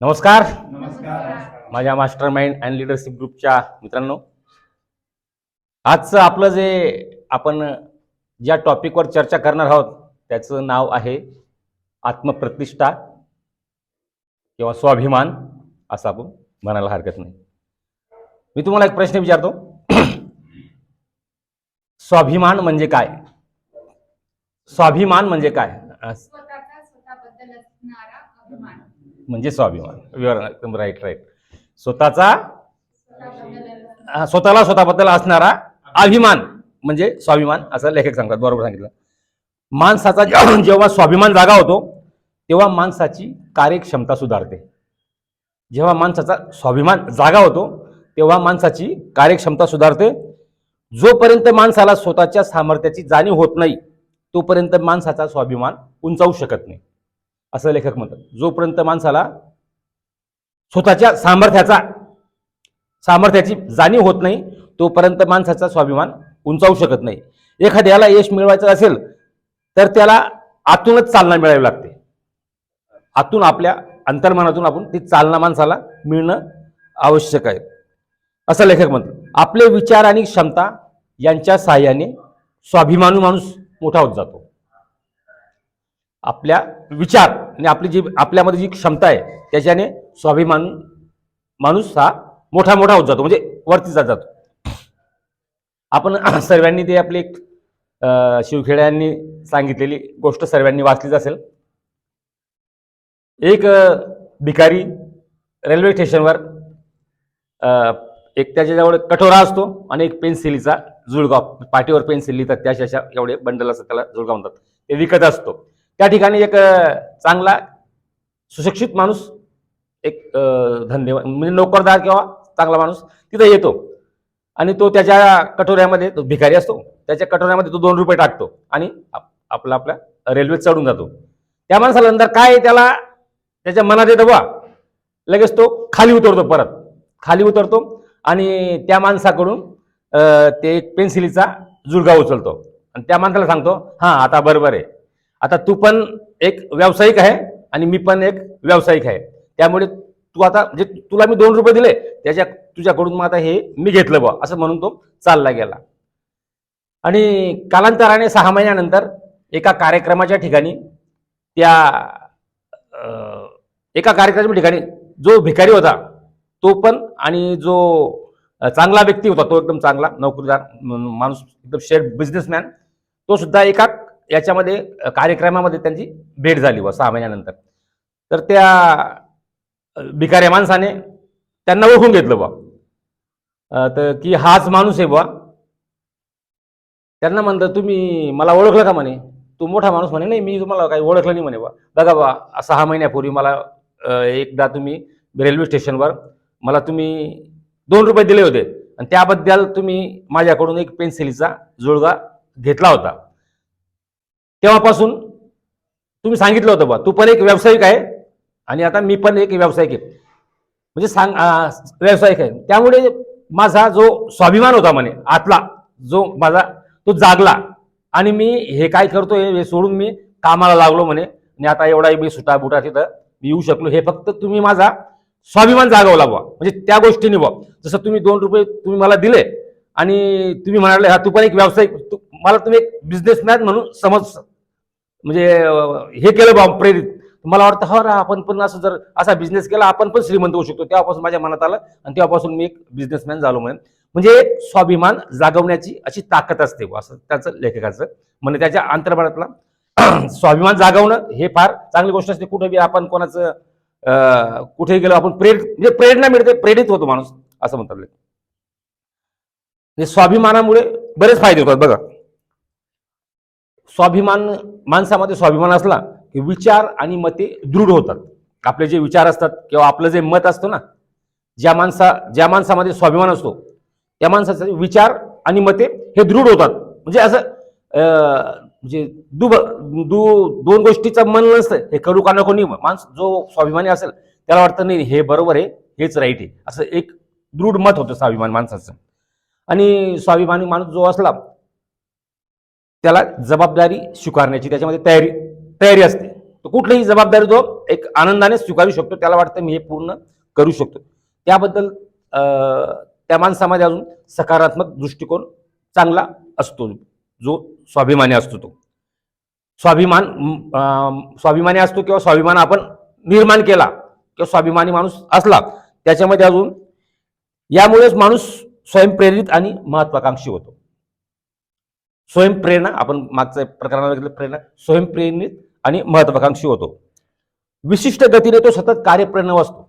नमस्कार. नमस्कार. माझ्या मास्टर माइंड अँड लिडरशिप ग्रुपच्या मित्रांनो आजचं आपलं जे आपण ज्या टॉपिकवर चर्चा करणार आहोत त्याचं नाव आहे आत्मप्रतिष्ठा किंवा स्वाभिमान असं आपण म्हणायला हरकत नाही. मी तुम्हाला एक प्रश्न विचारतो. स्वाभिमान म्हणजे काय? स्वाभिमान म्हणजे काय? स्वतःचा स्वतःबद्दल असणारा अभिमान. म्हणजे स्वाभिमान. विवर एकदम राईट राईट स्वतःचा? स्वतःबद्दल. असणारा स्वतःला स्वतःबद्दल असणारा अभिमान म्हणजे स्वाभिमान असं लेखक सांगतात बरोबर सांगितलं. माणसाचा जेव्हा जेव्हा स्वाभिमान जागा होतो तेव्हा माणसाची कार्यक्षमता सुधारते. जेव्हा माणसाचा स्वाभिमान जागा होतो तेव्हा माणसाची कार्यक्षमता सुधारते. जोपर्यंत माणसाला स्वतःच्या सामर्थ्याची जाणीव होत नाही तोपर्यंत माणसाचा स्वाभिमान उंचावू शकत नाही. असं लेखक म्हणतात. जोपर्यंत माणसाला स्वतःच्या सामर्थ्याचा सामर्थ्याची जाणीव होत नाही तोपर्यंत माणसाचा स्वाभिमान उंचावू शकत नाही. एखाद्याला यश मिळवायचं असेल तर त्याला आतूनच चालना मिळावी लागते. आतून आपल्या अंतर्मनातून आपण ती चालना माणसाला मिळणं आवश्यक आहे. असं लेखक म्हणतो आपले विचार आणि क्षमता यांच्या साहाय्याने स्वाभिमानी माणूस मोठा होत जातो. आपल्या विचार आणि आपली जी आपल्यामध्ये जी क्षमता आहे त्याच्याने स्वाभिमान माणूस हा मोठा मोठा होत जातो म्हणजे वरती जात. जातो आपण सर्वांनी ते आपले एक शिवखेड्यांनी सांगितलेली गोष्ट सर्वांनी वाचलीच असेल. एक भिकारी रेल्वे स्टेशनवर अं, एक त्याच्याजवळ कठोरा असतो आणि एक पेन्सिलीचा जुळगाव पाठीवर पेन्सिल लिहितात त्याच्या एवढे बंडल असतात त्याला जुळगाव म्हणतात. ते विकत असतो. त्या ठिकाणी एक चांगला सुशिक्षित माणूस एक धंदे म्हणजे नोकरदार किंवा चांगला माणूस तिथं येतो. आणि तो त्याच्या कटोऱ्यामध्ये तो भिकारी असतो त्याच्या कटोऱ्यामध्ये तो दोन रुपये टाकतो आणि आप- आपला आपल्या रेल्वेत चढून जातो. त्या माणसाला नंतर काय त्याला त्याच्या मनात येतं बा लगेच तो खाली उतरतो परत. खाली उतरतो आणि त्या माणसाकडून ते एक पेन्सिलीचा जुळगा उचलतो. आणि त्या माणसाला सांगतो हां आता बरोबर आहे. आता तू पण एक व्यावसायिक आहे आणि मी पण एक व्यावसायिक आहे. त्यामुळे तू आता म्हणजे तुला मी दोन रुपये दिले त्याच्या तुझ्याकडून मग आता हे मी घेतलं बा असं म्हणून तो चालला गेला. आणि कालांतराने सहा महिन्यानंतर एका कार्यक्रमाच्या ठिकाणी त्या एका कार्यक्रमाच्या ठिकाणी जो भिकारी होता तो पण आणि जो चांगला व्यक्ती होता तो एकदम चांगला नोकरीदार माणूस एकदम शेअर बिझनेसमॅन तो सुद्धा एका याच्यामध्ये कार्यक्रमामध्ये त्यांची भेट झाली व सहा महिन्यानंतर. तर त्या भिकाऱ्या माणसाने त्यांना ओळखून घेतलं बा तर की हाच माणूस आहे बा त्यांना म्हणतं तुम्ही मला ओळखलं का म्हणे? तू मोठा माणूस म्हणे. नाही मी तुम्हाला काही ओळखलं नाही म्हणे बा बघा बा सहा महिन्यापूर्वी मला एकदा तुम्ही रेल्वे स्टेशनवर मला तुम्ही दोन रुपये दिले होते. आणि त्याबद्दल तुम्ही माझ्याकडून एक पेन्सिलीचा जुळगा घेतला होता. तेव्हापासून तुम्ही सांगितलं होतं बा तू पण एक व्यावसायिक आहे आणि आता मी पण एक व्यावसायिक आहे. म्हणजे सांग व्यावसायिक आहे. त्यामुळे माझा जो स्वाभिमान होता म्हणे आतला जो माझा तो जागला. आणि मी हे काय करतोय हे सोडून मी कामाला लागलो म्हणे. आणि आता एवढाही मी सुटा बुटा तिथं मी येऊ शकलो. हे फक्त तुम्ही माझा स्वाभिमान जागवला बुवा. म्हणजे त्या गोष्टीने बुवा. जसं तुम्ही दोन रुपये तुम्ही मला दिले आणि तुम्ही म्हणाले हा तू पण एक व्यावसायिक तू मला तुम्ही एक बिझनेसमॅन म्हणून समज म्हणजे हे केलं बा प्रेरित. मला वाटतं हो रा आपण पण असं जर असा बिझनेस केला आपण पण श्रीमंत होऊ शकतो. तेव्हापासून माझ्या मनात आलं आणि तेव्हापासून मी एक बिझनेसमॅन झालो म्हणून. म्हणजे स्वाभिमान जागवण्याची अशी ताकद असते असं त्याचं लेखकाचं म्हणजे त्याच्या अंतर्भागातला स्वाभिमान जागवणं हे फार चांगली गोष्ट असते. कुठे बी आपण कोणाचं कुठे गेलो आपण प्रेरित म्हणजे प्रेरणा मिळते प्रेरित होतो माणूस असं म्हणतात म्हणजे स्वाभिमानामुळे बरेच फायदे होतात बघा. स्वाभिमान माणसामध्ये स्वाभिमान असला की विचार आणि मते दृढ होतात. आपले जे विचार असतात किंवा आपलं जे मत असतं ना ज्या माणसा ज्या माणसामध्ये स्वाभिमान असतो त्या माणसाचे विचार आणि मते हे दृढ होतात. म्हणजे असं म्हणजे दु दु दोन गोष्टीचं मन नसतं हे करू का नको नाही माणूस जो स्वाभिमानी असेल त्याला वाटतं नाही हे बरोबर आहे हेच राईट आहे. असं एक दृढ मत होतं स्वाभिमान माणसाचं. आणि स्वाभिमानी माणूस जो असला त्याला जबाबदारी स्वीकारण्याची त्याच्यामध्ये तयारी तयारी असते. तो कुठलीही जबाबदारी तो एक आनंदाने स्वीकारू शकतो त्याला वाटतं मी हे पूर्ण करू शकतो. त्याबद्दल त्या माणसामध्ये अजून सकारात्मक दृष्टिकोन चांगला असतो जो स्वाभिमानी असतो तो. स्वाभिमान स्वाभिमानी असतो किंवा स्वाभिमान आपण निर्माण केला किंवा स्वाभिमानी माणूस असला त्याच्यामध्ये अजून यामुळेच माणूस स्वयंप्रेरित आणि महत्वाकांक्षी होतो. स्वयंप्रेरणा आपण मागचं प्रकरणाला बघितलं प्रेरणा स्वयंप्रेरित आणि महत्वाकांक्षी होतो. विशिष्ट गतीने तो सतत कार्यप्रेरणा असतो.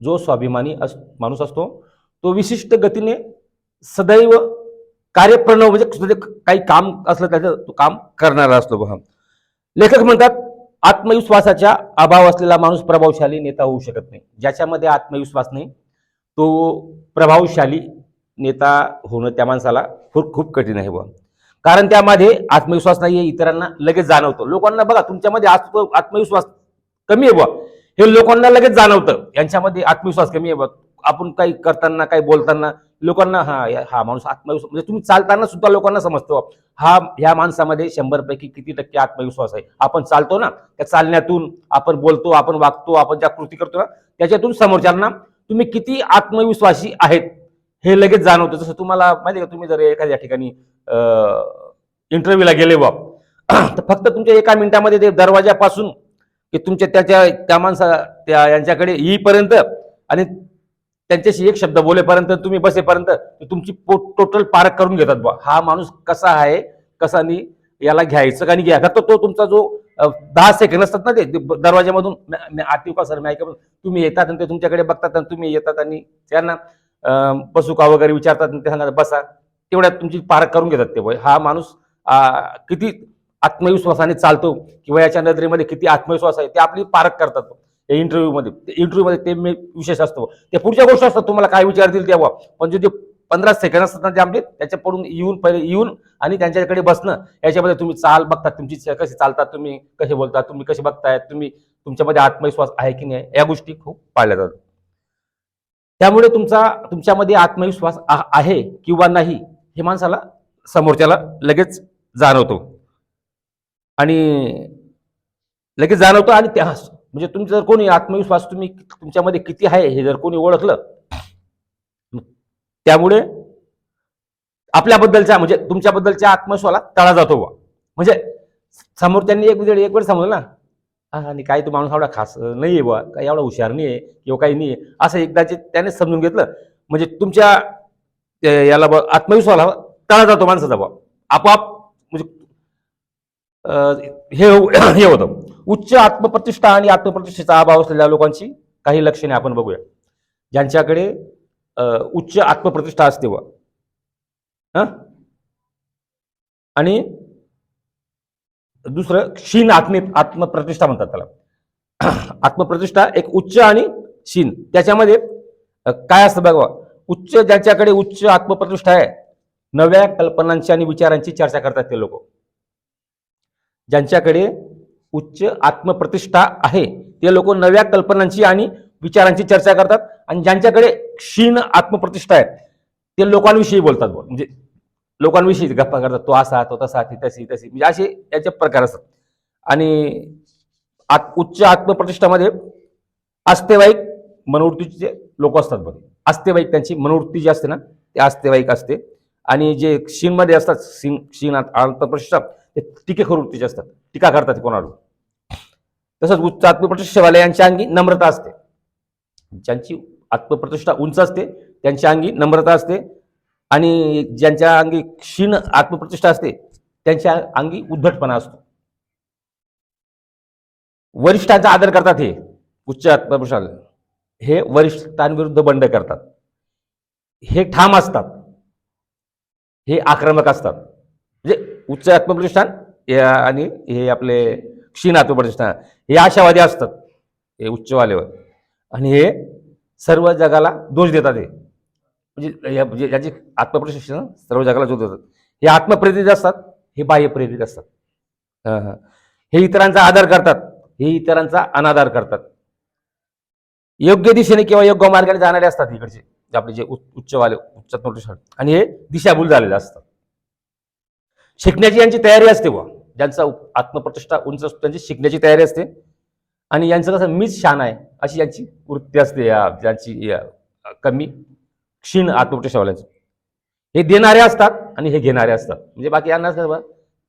जो स्वाभिमानी अस माणूस असतो तो विशिष्ट गतीने सदैव कार्यप्रणव म्हणजे काही काम असलं त्याचं तो काम करणारा असतो बघा. लेखक म्हणतात आत्मविश्वासाच्या अभाव असलेला माणूस प्रभावशाली नेता होऊ शकत नाही. ज्याच्यामध्ये आत्मविश्वास नाही तो प्रभावशाली नेता होणं त्या माणसाला खूप खूप कठीण आहे बुवा. कारण त्यामध्ये आत्मविश्वास नाही आहे इतरांना लगेच जाणवतो. लोकांना बघा तुमच्यामध्ये आत्म आत्मविश्वास कमी आहे बुवा. हे लोकांना लगेच जाणवतं. यांच्यामध्ये आत्मविश्वास कमी आहे बुवा. आपण काही करताना काही बोलताना लोकांना हा हा माणूस आत्मविश्वास म्हणजे तुम्ही चालताना सुद्धा लोकांना समजतो हा ह्या माणसामध्ये शंभरपैकी किती टक्के आत्मविश्वास आहे. आपण चालतो ना त्या चालण्यातून आपण बोलतो आपण वागतो आपण ज्या कृती करतो ना त्याच्यातून समोरच्यांना तुम्ही किती आत्मविश्वासी आहेत? हे लगेच जाणवतं. जसं तुम्हाला माहिती का तुम्ही जर एखाद्या ठिकाणी इंटरव्ह्यूला गेले बा तर फक्त तुमच्या एका मिनिटामध्ये ते दरवाजापासून की तुमच्या त्याच्या त्या माणसा त्या यांच्याकडे येईपर्यंत आणि त्यांच्याशी एक शब्द बोलेपर्यंत तुम्ही बसेपर्यंत तुमची तुमची टोटल पार्क करून घेतात बा हा माणूस कसा आहे कसा नाही याला घ्यायचं का नाही घ्या. फक्त तो तुमचा जो दहा सेकंड असतात ना ते दरवाजामधून आतिव का सर मी ऐका तुम्ही येतात आणि ते तुमच्याकडे बघतात आणि तुम्ही येतात आणि त्यांना बसू का वगैरे विचारतात ते सांगतात बसा. तेवढ्यात तुमची पार करून घेतात ते वय हा माणूस किती आत्मविश्वासाने चालतो किंवा याच्या नजरेमध्ये किती आत्मविश्वास आहे ते आपली पारख करतात इंटरव्ह्यूमध्ये इंटरव्ह्यूमध्ये ते मी विशेष असतो ते पुढच्या गोष्टी असतात तुम्हाला काय विचारतील तेव्हा. पण जे पंधरा सेकंड असतात ना ते आपले त्याच्यापडून येऊन पहिले येऊन आणि त्यांच्याकडे बसणं याच्यामध्ये तुम्ही चाल बघतात तुमची कशी चालतात तुम्ही कसे बोलतात तुम्ही कसे बघताय तुम्ही तुमच्यामध्ये आत्मविश्वास आहे की नाही या गोष्टी खूप पाळल्या जातात. त्यामुळे तुमचा तुमच्यामध्ये आत्मविश्वास आहे किंवा नाही हे माणसाला समोरच्याला लगेच जाणवतो. आणि लगेच जाणवतो आणि त्या म्हणजे तुमचं जर कोणी आत्मविश्वास तुम्ही तुमच्यामध्ये किती आहे हे जर कोणी ओळखलं त्यामुळे आपल्याबद्दलच्या म्हणजे तुमच्याबद्दलच्या आत्मविश्वासाला तळा जातो म्हणजे समोर त्यांनी एक वेळ एक वेळ समजलं ना आणि काय तो माणूस एवढा खास नाही आहे बुवा काय एवढा हुशार नाही आहे किंवा काही नाही आहे असं एकदाचे त्याने समजून घेतलं. म्हणजे तुमच्या याला बुवा आत्मविश्वासाला तळा जातो माणसाचा बा आपोआप म्हणजे हे हे होतं. उच्च आत्मप्रतिष्ठा आणि आत्मप्रतिष्ठेचा अभाव असलेल्या लोकांची काही लक्षणे आपण बघूया. ज्यांच्याकडे उच्च आत्मप्रतिष्ठा असते व आणि दुसरं क्षीण आत्मी आत्मप्रतिष्ठा म्हणतात त्याला. आत्मप्रतिष्ठा एक उच्च आणि क्षीण त्याच्यामध्ये काय असतं बघा उच्च ज्यांच्याकडे उच्च आत्मप्रतिष्ठा आहे नव्या कल्पनांची आणि विचारांची चर्चा करतात ते लोक. ज्यांच्याकडे उच्च आत्मप्रतिष्ठा आहे ते लोक नव्या कल्पनांची आणि विचारांची चर्चा करतात. आणि ज्यांच्याकडे क्षीण आत्मप्रतिष्ठा आहे ते लोकांविषयी बोलतात म्हणजे लोकांविषयी गप्पा करतात तो असा तो तसा ती तशी तशी. म्हणजे असे याचे प्रकार असतात. आणि आत उच्च आत्मप्रतिष्ठामध्ये अस्तेवाईक मनोवृत्तीचे लोक असतात बघ. अस्तेवाईक त्यांची मनोवृत्ती जी असते ना ते अस्तेवाईक असते. आणि जे क्षीणमध्ये असतात क्षीण क्षीण आत्मप्रतिष्ठा ते टीकेखोर असतात. टीका करतात कोणावर? तसंच उच्च आत्मप्रतिष्ठावाले यांच्या अंगी नम्रता असते. ज्यांची आत्मप्रतिष्ठा उंच असते त्यांच्या अंगी नम्रता असते. आणि ज्यांच्या अंगी क्षीण आत्मप्रतिष्ठा असते त्यांच्या अंगी उद्धटपणा असतो. वरिष्ठांचा आदर करतात हे उच्च आत्मप्रतिष्ठा. हे वरिष्ठांविरुद्ध बंड करतात. हे ठाम असतात. हे आक्रमक असतात. म्हणजे उच्च आत्मप्रतिष्ठान आणि हे आपले क्षीण आत्मप्रतिष्ठान हे आशावादी असतात. हे उच्चवालेवर आणि हे सर्व जगाला दोष देतात हे. म्हणजे या- म्हणजे याची आत्मप्रशिक्षण सर्व जगाला जोत होतात हे आत्मप्रेरित असतात हे बाह्यप्रेरित असतात. हे इतरांचा आदर करतात हे इतरांचा अनादर करतात. योग्य दिशेने किंवा योग्य मार्गाने जाणारे असतात इकडचे जे आपले जे उच्च- उच्चवाले उच्च आणि हे दिशाभूल झालेले असतात. शिकण्याची यांची तयारी असते बुवा. ज्यांचा आत्मप्रतिष्ठा उंच असतो त्यांची शिकण्याची तयारी असते. आणि यांचं कसं मीच शान आहे अशी यांची वृत्ती असते या ज्यांची कमी क्षीण आत्मप्रतिष्ठावाल्यांचं हे देणारे असतात आणि हे घेणारे असतात. म्हणजे बाकी यांना बा,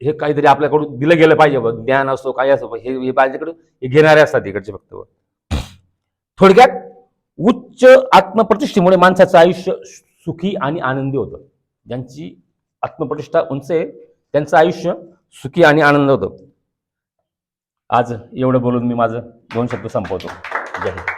हे काहीतरी आपल्याकडून दिलं गेलं पाहिजे बघ ज्ञान असो काही असो हे हे माझ्याकडे हे घेणारे असतात इकडचे फक्त थोडक्यात उच्च आत्मप्रतिष्ठेमुळे माणसाचं आयुष्य सुखी आणि आनंदी होतं. ज्यांची आत्मप्रतिष्ठा उंच आहे त्यांचं आयुष्य सुखी आणि आनंद होतं. आज एवढं बोलून मी माझं दोन शब्द संपवतो. जय हिंद.